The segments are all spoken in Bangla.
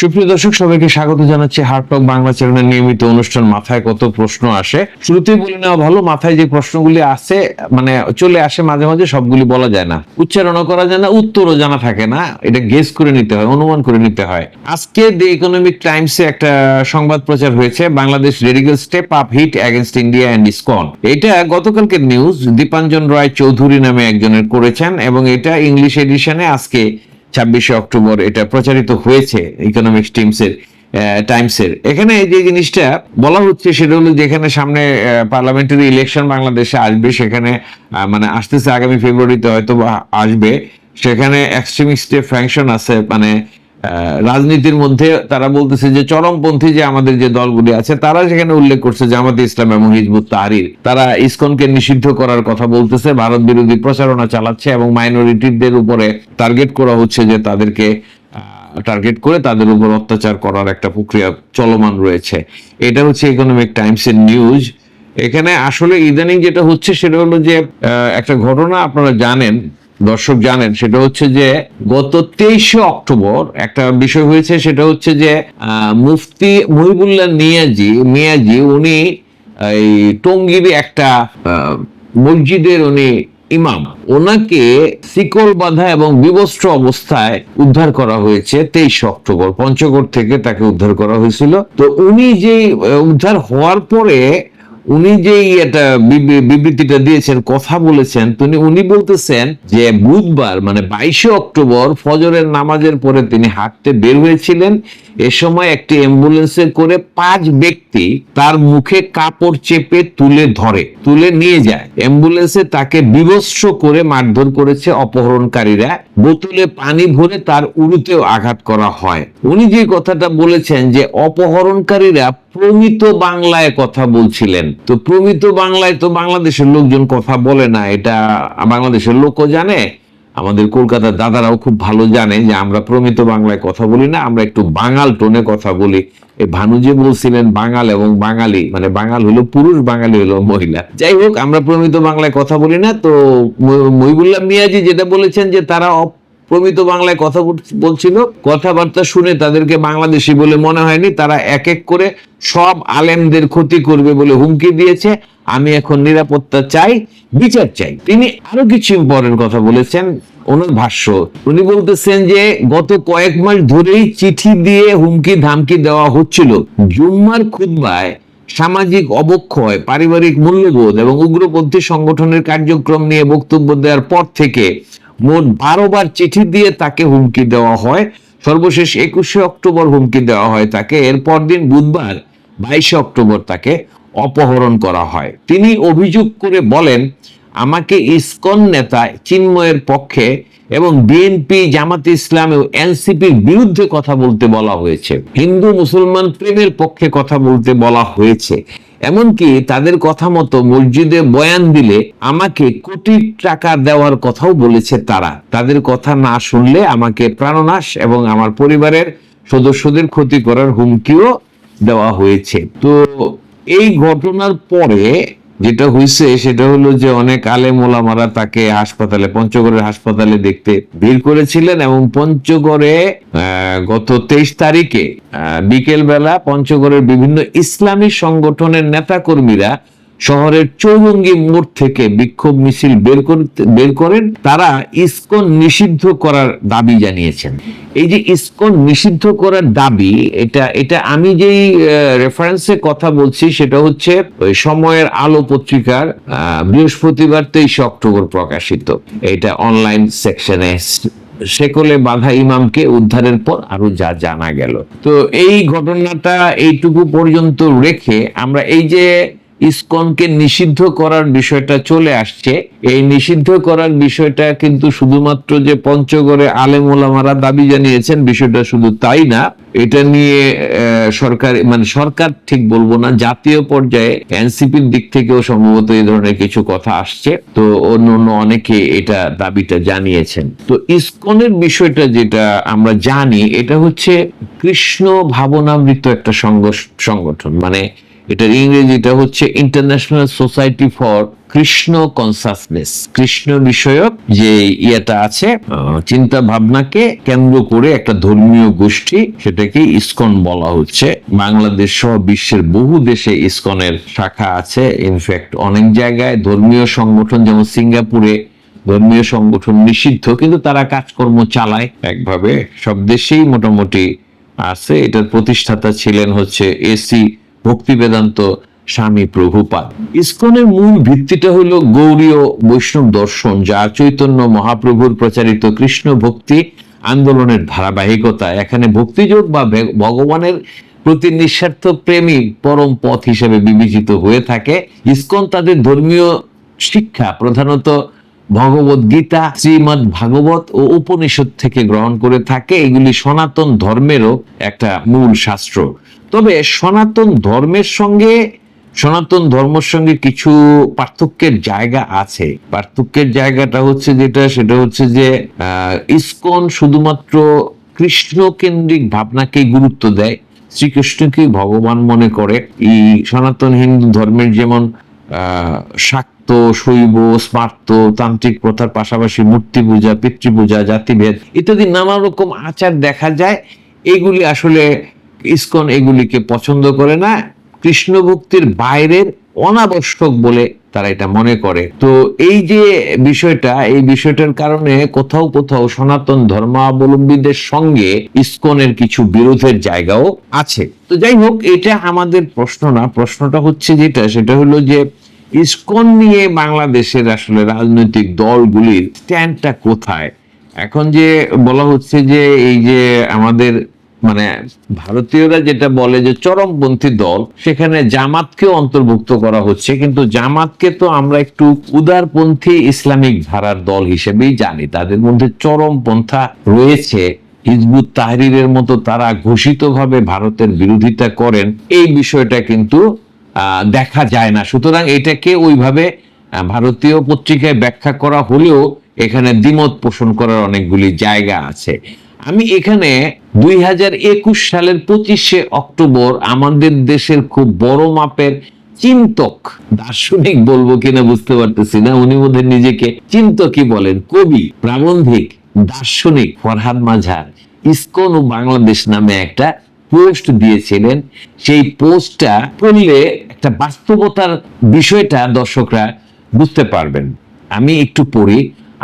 সুপ্রিয় দর্শক, সবাইকে স্বাগত জানাচ্ছি হার্টক বাংলা চ্যানেলের নিয়মিত অনুষ্ঠান। মাথায় কত প্রশ্ন আসে? শুরুতেই বলে নেওয়া ভালো, মাথায় যে প্রশ্নগুলি আসে মানে চলে আসে মাঝে মাঝে, সবগুলি বলা যায় না। উচ্চারণও করা যায় না, উত্তরও জানা থাকে না। এটা গেস করে নিতে হয়, অনুমান করে নিতে হয়। আজকে দি ইকোনমিক টাইমসে একটা সংবাদ প্রচার হয়েছে, Bangladesh radical step up hit against India and ISKCON এটা গতকালকের নিউজ দীপাঞ্জন রায় চৌধুরী নামে একজনের করেছেন, এবং এটা ইংলিশ এডিশনে আজকে ছাব্বিশে অক্টোবর এটা প্রচারিত হয়েছে ইকোনমিক্স টিমসের টাইমসের এখানে যে জিনিসটা বলা হচ্ছে সেটা হলো যেখানে সামনে পার্লামেন্টারি ইলেকশন বাংলাদেশে আসবে, সেখানে মানে আসতেছে আগামী ফেব্রুয়ারিতে হয়তো আসবে। সেখানে এক্সট্রিমিস্ট ফ্যাংশন আছে মানে রাজনীতির মধ্যে তারা বলতেছে যে চরমপন্থী যে আমাদের যে দলগুলি আছে, তারা সেখানে উল্লেখ করছে জামাতে ইসলাম এবং হিজবুত তাহরির, তারা ইসকনকে নিষিদ্ধ করার কথা বলতেছে, ভারত বিরোধী প্রচারণা চালাচ্ছে এবং মাইনরিটিদের উপরে টার্গেট করা হচ্ছে যে তাদেরকে টার্গেট করে তাদের উপর অত্যাচার করার একটা প্রক্রিয়া চলমান রয়েছে। এটা হচ্ছে ইকোনমিক টাইমসের নিউজ এখানে আসলে ইদানিং যেটা হচ্ছে সেটা হলো যে একটা ঘটনা আপনারা জানেন দর্শক জানেন, সেটা হচ্ছে যে গত তেইশে অক্টোবর একটা বিষয় হয়েছে, সেটা হচ্ছে যে মুফতি মহিবুল্লাহ নিয়াজি মিয়াজি উনি এই টঙ্গির একটা মসজিদের উনি ইমাম। ওনাকে শিকল বাঁধা এবং বিবস্ত্র অবস্থায় উদ্ধার করা হয়েছে তেইশে অক্টোবর। পঞ্চগড় থেকে তাকে উদ্ধার করা হয়েছিল। তো উনি যে উদ্ধার হওয়ার পরে উনি যেই এটা বিবৃ- বিবৃতিটা দিয়েছেন, কথা বলেছেন তিনি উনি বলতেছেন যে বুধবার মানে বাইশে অক্টোবর ফজরের নামাজের পরে তিনি হাঁটতে বের হয়েছিলেন। এ সময় একটি অ্যাম্বুলেন্সে করে পাঁচ ব্যক্তি তার মুখে কাপড় চেপে তুলে ধরে, তুলে নিয়ে যায়। অ্যাম্বুলেন্সে তাকে বিবস্ত্র করে মারধর করেছে অপহরণকারীরা। বোতলে পানি ভরে তার উড়ুতেও আঘাত করা হয়। উনি যে কথাটা বলেছেন যে অপহরণকারীরা প্রমিত বাংলায় কথা বলছিলেন। তো প্রমিত বাংলায় তো বাংলাদেশের লোকজন কথা বলে না, এটা বাংলাদেশের লোকও জানে আমাদের কলকাতার দাদারাও খুব ভালো জানে যে আমরা প্রমিত বাংলায় কথা বলি না, আমরা একটু বাঙাল টোনে কথা বলি। এই ভানু যে বলছিলেন বাঙাল এবং বাঙালি মানে বাঙাল হলো পুরুষ, বাঙালি হলো মহিলা। যাই হোক, আমরা প্রমিত বাংলায় কথা বলি না, তো মহিবুল্লাহ মিয়াজি যেটা বলেছেন যে তারা প্রমিত বাংলায় কথা বল- বলছিল, কথাবার্তা শুনে তাদেরকে বাংলাদেশি বলে মনে হয়নি, তারা এক এক করে সব আলেমদের ক্ষতি করবে বলে হুমকি দিয়েছে। আমি এখন নিরাপত্তা চাই, বিচার চাই। তিনি আরও কিছু ইম্পর্টেন্ট কথা বলেছেন। ওনার ভাষ্য, উনি বলতেছেন যে গত কয়েক মাস ধরেই চিঠি দিয়ে হুমকি ধামকি দেওয়া হচ্ছিল। জুম্মার খুদ্বায় সামাজিক অবক্ষয়, পারিবারিক মূল্যবোধ এবং উগ্রপন্থী সংগঠনের কার্যক্রম নিয়ে বক্তব্য দেওয়ার পর থেকে মোট বারো বার চিঠি দিয়ে তাকে হুমকি দেওয়া হয়। সর্বশেষ একুশে অক্টোবর হুমকি দেওয়া হয় তাকে। এরপর দিন বুধবার বাইশে অক্টোবর তাকে অপহরণ করা হয়। তিনি অভিযোগ করে বলেন, আমাকে ইসকন নেতা চিন্ময়ের পক্ষে এবং বিএনপি জামাত ইসলাম ও এনসিপির বিরুদ্ধে কথা বলতে বলা হয়েছে। হিন্দু মুসলমান প্রেমের পক্ষে কথা বলতে বলা হয়েছে। এমনকি তাদের কথা মতো মসজিদে বয়ান দিলে আমাকে কোটি টাকা দেওয়ার কথাও বলেছে তারা। তাদের কথা না শুনলে আমাকে প্রাণনাশ এবং আমার পরিবারের সদস্যদের ক্ষতি করার হুমকিও দেওয়া হয়েছে। তো এই ঘটনার পরে যেটা হয়েছে সেটা হলো যে অনেক আলেম ওলামারা তাকে হাসপাতালে, পঞ্চগড়ের হাসপাতালে দেখতে ভিড় করেছিলেন এবং পঞ্চগড়ে গত তেইশ তারিখে বিকেল বেলা পঞ্চগড়ের বিভিন্ন ইসলামী সংগঠনের নেতাকর্মীরা শহরের চৌরঙ্গি মোড় থেকে বিক্ষোভ মিছিল বের করতে বের করেন। তারা ইসকন নিষিদ্ধ করার দাবি জানিয়েছেন। এই যে ইসকন নিষিদ্ধ করার দাবি, এটা এটা আমি যেই রেফারেন্সে কথা বলছি, সেটা হচ্ছে ওই সময়ের আলো পত্রিকার বৃহস্পতিবার তেইশে অক্টোবর প্রকাশিত। এটা অনলাইন সেকশনে সেকলে বাধা ইমামকে উদ্ধারের পর আরও যা জানা গেল। তো এই ঘটনাটা এইটুকু পর্যন্ত রেখে আমরা এই যে ইসকনকে নিষিদ্ধ করার বিষয়টা চলে আসছে। এই নিষিদ্ধ করার বিষয়টা কিন্তু শুধুমাত্র যে পঞ্চগড়ে আলেম ওলামারা দাবি জানিয়েছেন, বিষয়টা শুধু তাই না, এটা নিয়ে সরকার মানে সরকার ঠিক বলব না, জাতীয় পর্যায়ে এনসিপির দিক থেকেও সম্ভবত এই ধরনের কিছু কথা আসছে। তো অন্য অন্য অনেকে এটা দাবিটা জানিয়েছেন। তো ইসকনের বিষয়টা যেটা আমরা জানি, এটা হচ্ছে কৃষ্ণ ভাবনামৃত একটা সংগঠন। মানে এটার ইংরেজিটা হচ্ছে international society for Krishna consciousness Krishna বিষয়ক যে ইয়েটা আছে চিন্তা ভাবনাকে কেন্দ্র করে একটা ধর্মীয় গোষ্ঠী সেটাকে ইসকন বলা হচ্ছে। বাংলাদেশ সহ বিশ্বের বহু দেশে ইসকনের শাখা আছে। ইনফ্যাক্ট অনেক জায়গায় ধর্মীয় সংগঠন যেমন সিঙ্গাপুরে ধর্মীয় সংগঠন নিষিদ্ধ, কিন্তু তারা কাজকর্ম চালায় একভাবে। সব দেশেই মোটামুটি আছে। এটার প্রতিষ্ঠাতা ছিলেন হচ্ছে এসি ভক্তি বেদান্ত স্বামী প্রভুপাদ। ইসকনের মূল ভিত্তিটা হলো গৌরীয় বৈষ্ণব দর্শন যা চৈতন্য মহাপ্রভুর প্রচারিত কৃষ্ণ ভক্তি আন্দোলনের ধারাবাহিকতা। এখানে ভক্তিযোগ বা ভগবানের প্রতি নিঃস্বার্থ প্রেমী পরম পথ হিসেবে বিবেচিত হয়ে থাকে। ইসকন তাদের ধর্মীয় শিক্ষা, প্রধানত ভগবত গীতা শ্রীমদ ভাগবত ও উপনিষদ থেকে গ্রহণ করে থাকে। এগুলি সনাতন ধর্মেরও একটা মূল শাস্ত্র। তবে সনাতন ধর্মের সঙ্গে সনাতন ধর্মের সঙ্গে কিছু পার্থক্যের জায়গা আছে। পার্থক্যের জায়গাটা হচ্ছে যেটা সেটা হচ্ছে যে ইসকন শুধুমাত্র কৃষ্ণ কেন্দ্রিক ভাবনাকে গুরুত্ব দেয়। শ্রীকৃষ্ণকে ভগবান মনে করে। এই সনাতন হিন্দু ধর্মের যেমন আহ, শাক্ত শৈব, স্মার্ত, তান্ত্রিক প্রথার পাশাপাশি মূর্তি পূজা, পিতৃপূজা, জাতিভেদ ইত্যাদি নানা রকম আচার দেখা যায়। এগুলি আসলে ইস্কন এগুলিকে পছন্দ করে না। কৃষ্ণ ভক্তির বাইরের অনাবশ্যক বলে তারা এটা মনে করে। তো এই যে বিষয়টা, এই বিষয়টার কারণে কোথাও কোথাও সনাতন ধর্মাবলম্বীদের সঙ্গে ইস্কনের কিছু বিরোধের জায়গাও আছে। তো যাই হোক, এটা আমাদের প্রশ্ন না। প্রশ্নটা হচ্ছে যেটা, সেটা হলো যে ইসকন নিয়ে বাংলাদেশের আসলে রাজনৈতিক দলগুলির স্ট্যান্ডটা কোথায়? এখন যে বলা হচ্ছে যে এই যে আমাদের মানে ভারতীয়রা যেটা বলে যে চরমপন্থী দল, সেখানে জামাতকেও অন্তর্ভুক্ত করা হচ্ছে, কিন্তু জামাতকে তো আমরা একটু উদারপন্থী ইসলামিক ধারার দল হিসেবেই জানি। তাদের মধ্যে চরমপন্থা রয়েছে। হিজবুত তাহরিরের মতো তারা ঘোষিতভাবে ভারতের বিরোধিতা করেন। এই বিষয়টা কিন্তু দেখা যায় না। সুতরাং এটাকে ওইভাবে ভারতীয় পত্রিকায় ব্যাখ্যা করা হলেও এখানে দ্বিমত পোষণ করার অনেকগুলি জায়গা আছে। আমি এখানে দুই হাজার একুশ সালের পঁচিশে অক্টোবর আমাদের দেশের খুব বড় মাপের চিন্তক, দার্শনিক বলব কিনা বুঝতে পারতেছি না, উনি মধ্যে নিজেকে চিন্তকই বলেন, কবি, প্রাবন্ধিক, দার্শনিক, ফরহাদ মাঝার, ইস্কন ও বাংলাদেশ নামে একটা পোস্ট দিয়েছিলেন, সেই পোস্টটা পড়লে একটা বাস্তবতার বিষয়টা দর্শকরা বুঝতে পারবেন। আমি একটু পড়ি।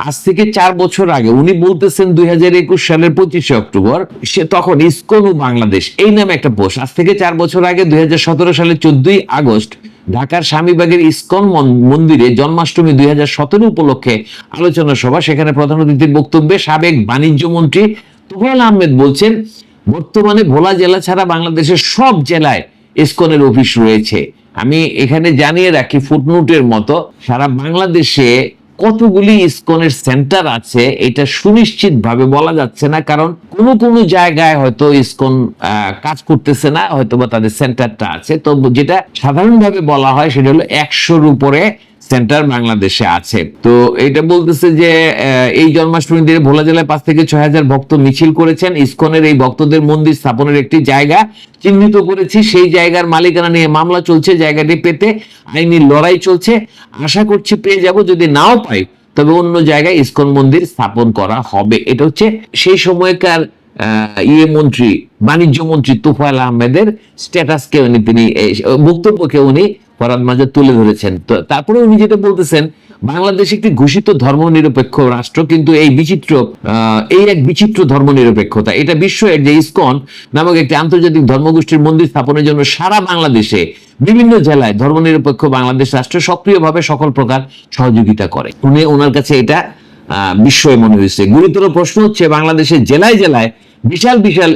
আজ থেকে চার বছর আগে উনি বলতেছেন দুই হাজার একুশ সালের পঁচিশে অক্টোবর, সে তখন ইসকন বাংলাদেশ এই নামে একটা পোস্ট। আজ থেকে চার বছর আগে দুই হাজার সতেরো সালের চোদ্দই আগস্ট ঢাকার স্বামীবাগের ইসকন মন্দিরে জন্মাষ্টমী দুই হাজার সতেরো উপলক্ষে আলোচনা সভা। সেখানে প্রধান অতিথির বক্তব্যে সাবেক বাণিজ্য মন্ত্রী তোফায়েল আহমেদ বলছেন বর্তমানে ভোলা জেলা ছাড়া বাংলাদেশের সব জেলায় ইসকনের অফিস রয়েছে। আমি এখানে জানিয়ে রাখি ফুটনোটের মতো, সারা বাংলাদেশে কতগুলি ইসকনের সেন্টার আছে এটা সুনিশ্চিত ভাবে বলা যাচ্ছে না, কারণ কোনো কোনো জায়গায় হয়তো ইসকন কাজ করতেছে না হয়তো বা তাদের সেন্টারটা আছে। তো যেটা সাধারণভাবে বলা হয় সেটা হলো একশোর উপরে সেন্টার বাংলাদেশে আছে। তো এটা বলতেছে যে এই জন্মাষ্টমী দিনে ভোলা জেলায় পাঁচ থেকে ছয় হাজার ভক্ত মিছিল করেছেন। ইসকনের এই ভক্তদের মন্দির স্থাপনের একটি জায়গা চিহ্নিত করেছি। সেই জায়গার মালিকানা নিয়ে মামলা চলছে, জায়গাটি পেতে আইনি লড়াই চলছে। আশা করছি পেয়ে যাব, যদি নাও পাই, তবে অন্য জায়গায় ইসকন মন্দির স্থাপন করা হবে। এটা হচ্ছে সেই সময়কার ইয়ে মন্ত্রী, বাণিজ্য মন্ত্রী তোফায়েল আহমেদের স্ট্যাটাসকে উনি তিনি বক্তব্যকে উনি ফরাদ মাজার তুলে ধরেছেন। তো তারপরে উনি যেটা বলতেছেন, বাংলাদেশ একটি ঘোষিত ধর্মনিরপেক্ষ রাষ্ট্র, কিন্তু এই বিচিত্র এই এক বিচিত্র ধর্মনিরপেক্ষতা, এটা বিশ্বের যে ইসকন নামক একটি আন্তর্জাতিক ধর্মগোষ্ঠীর মন্দির স্থাপনের জন্য সারা বাংলাদেশে বিভিন্ন জেলায় ধর্মনিরপেক্ষ বাংলাদেশ রাষ্ট্র সক্রিয়ভাবে সকল প্রকার সহযোগিতা করে। উনি ওনার কাছে এটা বিস্ময় মনে হয়েছে। গুরুতর প্রশ্ন হচ্ছে বাংলাদেশের জেলায় জেলায় বিশাল বিশাল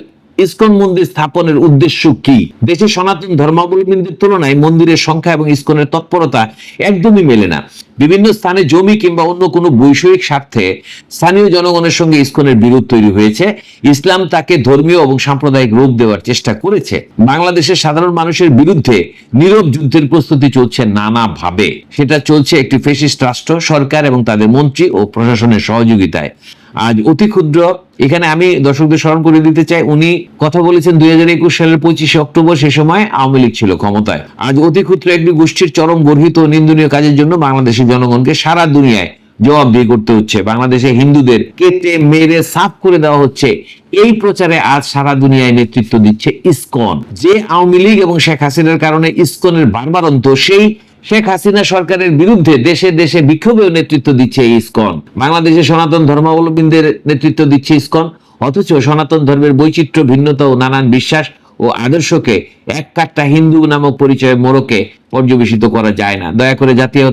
ইসকন মন্দির স্থাপনের উদ্দেশ্য কি? দেশের সনাতন ধর্মাবলম্বীদের তুলনায় মন্দিরের সংখ্যা এবং ইসকনের তৎপরতা একদমই মেলে না। বিভিন্ন স্থানে জমি কিংবা অন্য কোনো বৈষয়িক স্বার্থে স্থানীয় জনগণের সঙ্গে ইসকনের বিরোধ তৈরি হয়েছে। ইসলাম তাকে ধর্মীয় এবং সাম্প্রদায়িক রূপ দেওয়ার চেষ্টা করেছে। বাংলাদেশের সাধারণ মানুষের বিরুদ্ধে নীরব যুদ্ধের প্রস্তুতি চলছে নানাভাবে। সেটা চলছে একটি ফেসিস্ট রাষ্ট্র, সরকার এবং তাদের মন্ত্রী ও প্রশাসনের সহযোগিতায়। আজ অতি ক্ষুদ্র। এখানে আমি দর্শকদের স্মরণ করে দিতে চাই, উনি কথা বলেছেন দুই হাজার একুশ সালের পঁচিশে অক্টোবর, সে সময় আওয়ামী লীগ ছিল ক্ষমতায়। আজ অতি ক্ষুদ্র একটি গোষ্ঠীর চরম গর্হিত নিন্দনীয় কাজের জন্য বাংলাদেশের জনগণকে সারা দুনিয়ায় জবাব জবাবদিহি করতে হচ্ছে। বাংলাদেশে হিন্দুদের কেটে, মেরে, সাফ করে দেওয়া হচ্ছে। এই প্রচারে আজ সারা দুনিয়ায় নেতৃত্ব দিচ্ছে ইসকন। যে আওয়ামী লীগ এবং শেখ হাসিনার কারণে ইসকনের বারবারন্ত সেই শেখ হাসিনা সরকারের বিরুদ্ধে দেশে দেশে বিক্ষোভেও নেতৃত্ব দিচ্ছে ইস্কন। বাংলাদেশে সনাতন ধর্মাবলম্বীদের নেতৃত্ব দিচ্ছে ইসকন, অথচ সনাতন ধর্মের বৈচিত্র্য, ভিন্নতা ও নানান বিশ্বাস ও আদর্শকে এক কাট্টা হিন্দু নামক পরিচয় মোড়কে পর্যবেসিত করা যায় না। দয়া করে জাতীয়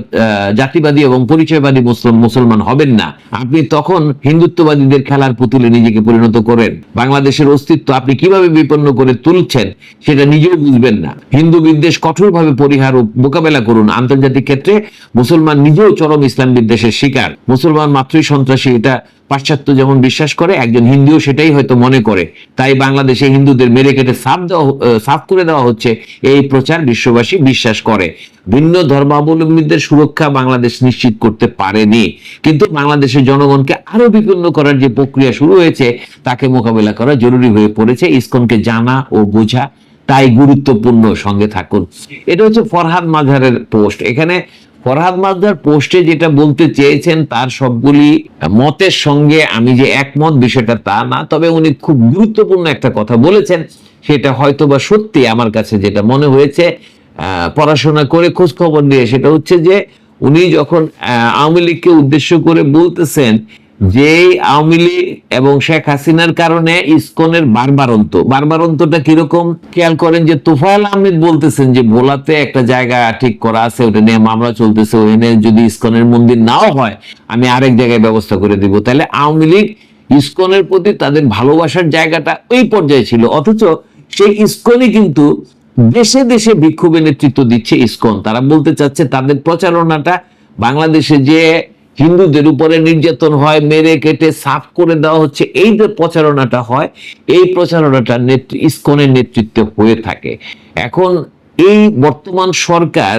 জাতিবাদী এবং পরিচয়বাদী মুসলিম মুসলমান হবেন না। আপনি তখন হিন্দুত্ববাদীদের খেলার পুতুলে নিজেকে পরিণত করেন। বাংলাদেশের অস্তিত্ব আপনি কীভাবে বিপন্ন করে তুলছেন সেটা নিজেও বুঝবেন না। হিন্দু বিদ্বেষ কঠোরভাবে পরিহার ও মোকাবেলা করুন। আন্তর্জাতিক ক্ষেত্রে মুসলমান নিজেও চরম ইসলাম বিদ্বেষের শিকার। মুসলমান মাত্রই সন্ত্রাসী এটা পাশ্চাত্য যেমন বিশ্বাস করে, একজন হিন্দুও সেটাই হয়তো মনে করে। তাই বাংলাদেশে হিন্দুদের মেরে কেটে সাফ দেওয়া সাফ করে দেওয়া হচ্ছে এই প্রচার, বিশ্ববাসী বিশ্বাস করে। ভিন্ন ধর্মাবলম্বীদের সুরক্ষা বাংলাদেশ নিশ্চিত করতে পারেনি। কিন্তু বাংলাদেশের জনগণকে আরও বিপন্ন করার যে প্রক্রিয়া শুরু হয়েছে, তাকে মোকাবেলা করা জরুরি হয়ে পড়েছে। ইসকনকে জানা ও বোঝা তাই গুরুত্বপূর্ণ সঙ্গে থাকুন। এটা হচ্ছে ফরহাদ মাঝারের পোস্ট। এখানে ফরহাদ মাঝদার পোস্টে যেটা বলতে চেয়েছেন, তার সবগুলি মতের সঙ্গে আমি যে একমত বিষয়টা তা না, তবে উনি খুব গুরুত্বপূর্ণ একটা কথা বলেছেন। সেটা হয়তো বা সত্যি আমার কাছে যেটা মনে হয়েছে পড়াশোনা করে খোঁজ খবর নিয়ে, সেটা হচ্ছে যে উনি যখন আওয়ামী লীগকে উদ্দেশ্য করে বলতেছেন যে আওয়ামী লীগ এবং শেখ হাসিনার কারণে ইসকনের বারবারন্ত, বারবারন্তটা কীরকম? খেয়াল করেন যে তোফায়েল আহমেদ বলতেছেন যে ভোলাতে একটা জায়গা ঠিক করা আছে, ওটা নিয়ে মামলা চলতেছে, ওখানে যদি ইসকনের মন্দির নাও হয়, আমি আরেক জায়গায় ব্যবস্থা করে দিব। তাহলে আওয়ামী লীগ ইসকনের প্রতি তাদের ভালোবাসার জায়গাটা ওই পর্যায়ে ছিল, অথচ সেই ইসকনই কিন্তু দেশে দেশে বিক্ষোভে নেতৃত্ব দিচ্ছে ইসকন। তারা বলতে চাচ্ছে তাদের প্রচারণাটা বাংলাদেশে যে হিন্দুদের উপরে নির্যাতন হয়, মেরে কেটে সাফ করে দেওয়া হচ্ছে, এই যে প্রচারণাটা হয়, এই প্রচারণাটা ইসকনের নেতৃত্বে হয়ে থাকে। এখন এই বর্তমান সরকার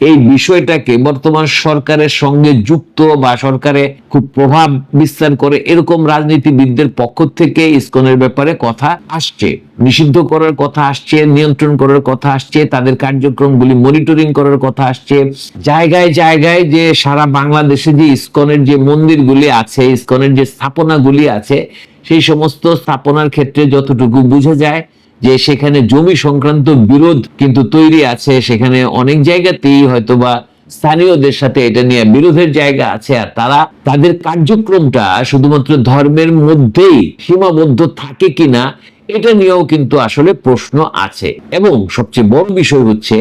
এই বিষয়টাকে বর্তমান সরকারের সঙ্গে যুক্ত বা সরকারে খুব প্রভাব বিস্তার করে এরকম রাজনীতিবিদদের পক্ষ থেকে ইসকনের ব্যাপারে কথা আসছে, নিষিদ্ধ করার কথা আসছে, নিয়ন্ত্রণ করার কথা আসছে, তাদের কার্যক্রমগুলি মনিটরিং করার কথা আসছে। জায়গায় জায়গায় যে সারা বাংলাদেশে যে ইসকনের যে মন্দিরগুলি আছে, ইসকনের যে স্থাপনাগুলি আছে, সেই সমস্ত স্থাপনার ক্ষেত্রে যতটুকু বোঝা যায় যে সেখানে জমি সংক্রান্ত বিরোধ কিন্তু তৈরি আছে, সেখানে অনেক জায়গাতেই হয়তো বা স্থানীয়দের সাথে এটা নিয়ে বিরোধের জায়গা আছে আর তারা তাদের কার্যক্রমটা শুধুমাত্র ধর্মের মধ্যেই সীমাবদ্ধ থাকে কিনা, এটা নিয়েও কিন্তু আসলে প্রশ্ন আছে। এবং সবচেয়ে বড় বিষয় হচ্ছে,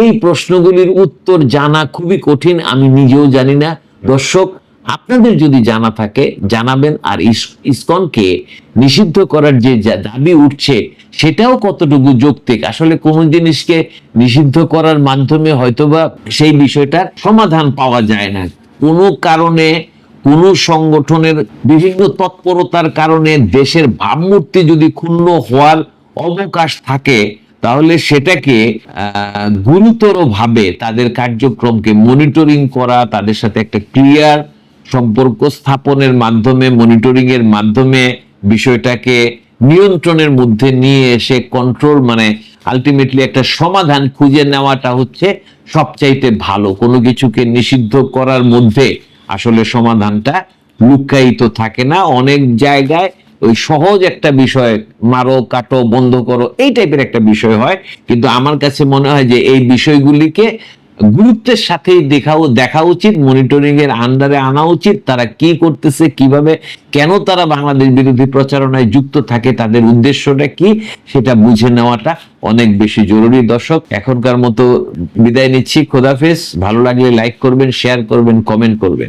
এই প্রশ্নগুলির উত্তর জানা খুবই কঠিন, আমি নিজেও জানি না। দর্শক আপনাদের যদি জানা থাকে, জানাবেন আর ইস- ইসকনকে নিষিদ্ধ করার যে দাবি উঠছে, সেটাও কতটুকু যৌক্তিক? আসলে কোন জিনিসকে নিষিদ্ধ করার মাধ্যমে হয়তোবা সেই বিষয়টার সমাধান পাওয়া যায় না। কোনো কারণে, কোন সংগঠনের বিভিন্ন তৎপরতার কারণে দেশের ভাবমূর্তি যদি ক্ষুণ্ণ হওয়ার অবকাশ থাকে, তাহলে সেটাকে গুরুতরভাবে তাদের কার্যক্রমকে মনিটরিং করা, তাদের সাথে একটা ক্লিয়ার সম্পর্ক স্থাপনের মাধ্যমে মনিটরিং এর মাধ্যমে বিষয়টাকে নিয়ন্ত্রণের মধ্যে নিয়ে এসে কন্ট্রোল মানে আলটিমেটলি একটা সমাধান খুঁজে নেওয়াটা হচ্ছে সবচাইতে ভালো। কোনো কিছুকে নিষিদ্ধ করার মধ্যে আসলে সমাধানটা লুকায়িত থাকে না। অনেক জায়গায় ওই সহজ একটা বিষয়, মারো, কাটো, বন্ধ করো, এই টাইপের একটা বিষয় হয়। কিন্তু আমার কাছে মনে হয় যে এই বিষয়গুলিকে গুরুত্বের সাথেই দেখাও, দেখা উচিত মনিটরিং এর আন্ডারে আনা উচিত, তারা কি করতেছে, কীভাবে, কেন তারা বাংলাদেশ বিরোধী প্রচারণায় যুক্ত থাকে, তাদের উদ্দেশ্যটা কি, সেটা বুঝে নেওয়াটা অনেক বেশি জরুরি। দর্শক, এখনকার মতো বিদায় নিচ্ছি। খোদাফেজ ভালো লাগলে লাইক করবেন শেয়ার করবেন কমেন্ট করবেন।